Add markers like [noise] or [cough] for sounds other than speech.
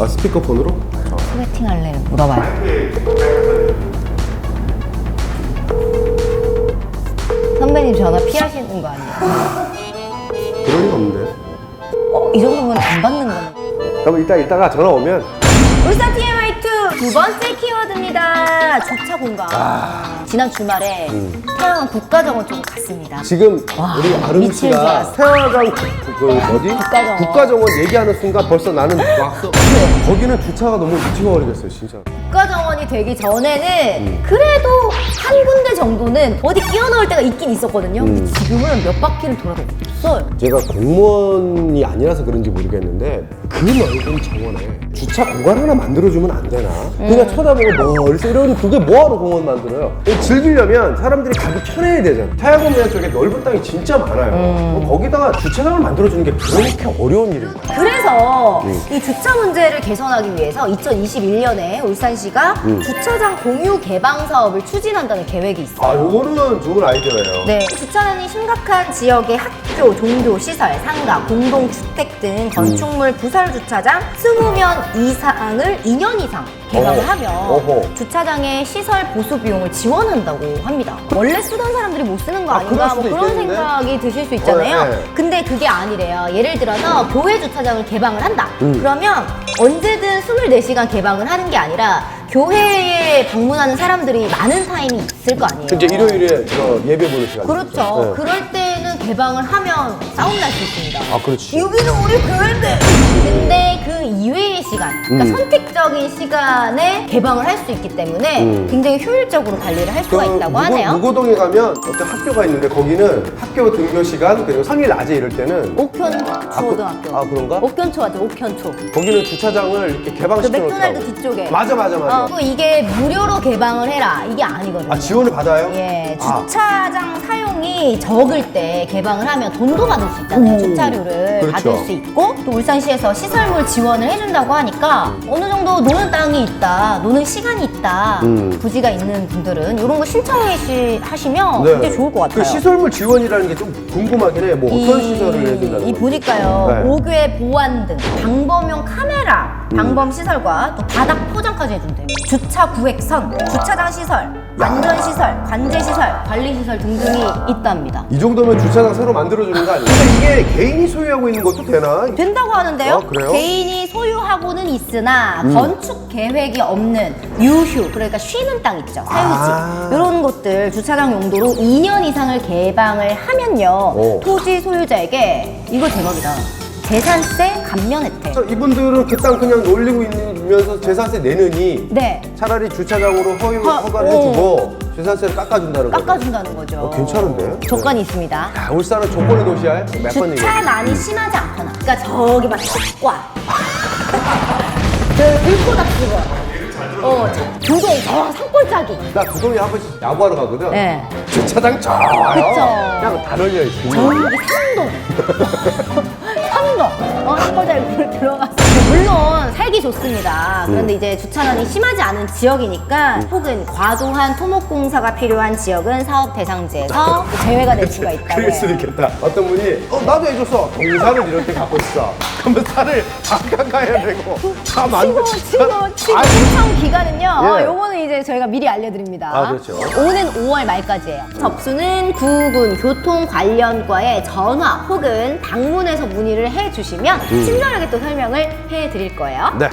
아 스피커폰으로? 소개팅 할래 물어봐요. 선배님 전화 피하시는 거 아니에요? 그럴 리가 없는데. 어, 이 정도면 안 받는 거네. 그럼 이따 이따가 전화 오면 울산 TMI2 두 번째 키워드입니다. 주차 공간. 지난 주말에 태양은 국가정원 좀 갔습니다. 지금 와, 우리 아름 미칠 줄 씨가 알았어. 태화강 그, 그 뭐지? 국가정원. 국가정원 얘기하는 순간 벌써 나는 왔어. 거기는 주차가 너무 미쳐버리겠어요, 진짜. 국가정원이 되기 전에는 그래도 한 군데 정도는 어디 끼워 넣을 때가 있긴 있었거든요. 근데 지금은 몇 바퀴를 돌아도 없어 요. 제가 공무원이 아니라서 그런지 모르겠는데 그 넓은 정원에 주차 공간 하나 만들어주면 안 되나? 그냥 쳐다보고 멀리서 이러는 그게 뭐하러 공원 만들어요? 즐기려면 사람들이 가기 편해야 되잖아. 태양공면 쪽에 넓은 땅이 진짜 많아요. 그럼 거기다가 주차장을 만들어주는 게 그렇게 어려운 일인가? 그래서 이 주차 문제를 개선하기 위해서 2021년에 울산시가 주차장 공유 개방 사업을 추진한다는 계획이 있어요. 아, 요거는 좋은 아이디어예요. 네, 주차난이 심각한 지역의 학교, 종교, 시설, 상가, 공동주택 등 건축물 부설 주차장 20면 이상을 2년 이상 개방을 어허, 하면 어허. 주차장의 시설 보수 비용을 지원한다고 합니다. 원래 쓰던 사람들이 못 쓰는 거 아, 아닌가 그럴 뭐 수도 그런 있겠는데? 생각이 드실 수 있잖아요. 어, 네. 근데 그게 아니래요. 예를 들어서 교회 주차장을 개방을 한다. 음. 그러면 언제든 24시간 개방을 하는 게 아니라 교회에 방문하는 사람들이 많은 타임이 있을 거 아니에요. 이제 일요일에 저 예배 보는 시간. 그렇죠. 네. 그럴 때 는 개방을 하면 싸움 날 수 있습니다. 아, 그렇지. 여기는 우리 교회인데. 근데 그 이외의 시간, 그러니까 음. 선택적인 시간에 개방을 할 수 있기 때문에 음. 굉장히 효율적으로 관리를 할 수가 있다고 무고, 하네요. 무고동에 가면 어떤 학교가 있는데 거기는 학교 등교 시간 그리고 상일 낮에 이럴 때는 옥현 그- 초등학교. 아, 그 런가? 옥현초 맞죠? 옥현초. 거기는 주차장을 이렇게 그 개방시켜 맥도날드 놓더라고. 뒤쪽에. 맞아 맞아 맞아. 어, 또 이게 무료로 개방을 해라. 이게 아니거든요. 아 지원을 받아요? 예, 아. 주차장 사용이 적을 때 개방을 하면 돈도 받을 수 있잖아요. 오, 주차료를 그렇죠. 받을 수 있고 또 울산시에서 시설물 지원을 해준다고 하니까 어느 정도 노는 땅이 있다, 노는 시간이 있다, 음. 부지가 있는 분들은 이런 거 신청하시면 네. 굉장히 좋을 것 같아요. 그 시설물 지원이라는 게 좀 궁금하긴 해. 뭐 어떤 이- 시설을 해준다는 이 거지? 보니까요 네. 옥외 보안 등 방범용 카메라 음. 방범 시설과 또 바닥 포장까지 해준대요 주차 구획선 주차장 시설 안전 시설 관제 시설 관리 시설 등등이 있답니다 이 정도면 주차장 새로 만들어주는 거 아니에요? 근데 이게 개인이 소유하고 있는 것도 되나? 된다고 하는데요 아, 그래요? 음. 개인이 소유하고는 있으나 건축 계획이 없는 유휴 그러니까 쉬는 땅 있죠 사유지 아. 이런 것들 주차장 용도로 2년 이상을 개방을 하면요 오. 토지 소유자에게 이거 대박이다 재산세 감면 혜택 그래서 이분들은 그땅 그냥 놀리고 있으면서 재산세 내느니 네 차라리 주차장으로 허유 허- 허가를 해주고 재산세를 깎아준다는 거죠. 깎아준다는 거죠 어, 괜찮은데? 조건이 있습니다 야, 울산은 조건의 도시야. 몇 번 얘기해. 주차난이 심하지 않거나 그러니까 저기 막 탁과 그 들고닥치고 어, 두개 저 산골짜기 나 두동이 한 번씩 야구하러 가거든. 네. 주차장 좋아요. 그쵸. 그냥 다 널려 있어. 저기. 삼동. [laughs] 어, 한골짜리 [laughs] 들어갔어요. 물론 살기 좋습니다. 그런데 이제 주차난이 심하지 않은 지역이니까 혹은 과도한 토목공사가 필요한 지역은 사업 대상지에서 [laughs] 제외가 될 수가 있다고 그럴 수도. 있겠다. 어떤 분이 어 나도 해줬어. 동산을 이렇게 갖고 있어. 그러면 산을 잠깐 가야 되고 [laughs] 다 만들. 치고 치고 아, 신청 기간은요. 이제 저희가 미리 알려드립니다. 아, 그렇죠. 오는 5월 말까지예요. 접수는 구군 교통 관련과에 전화 혹은 방문해서 문의를 해주시면 친절하게 또 설명을 해드릴 거예요. 네.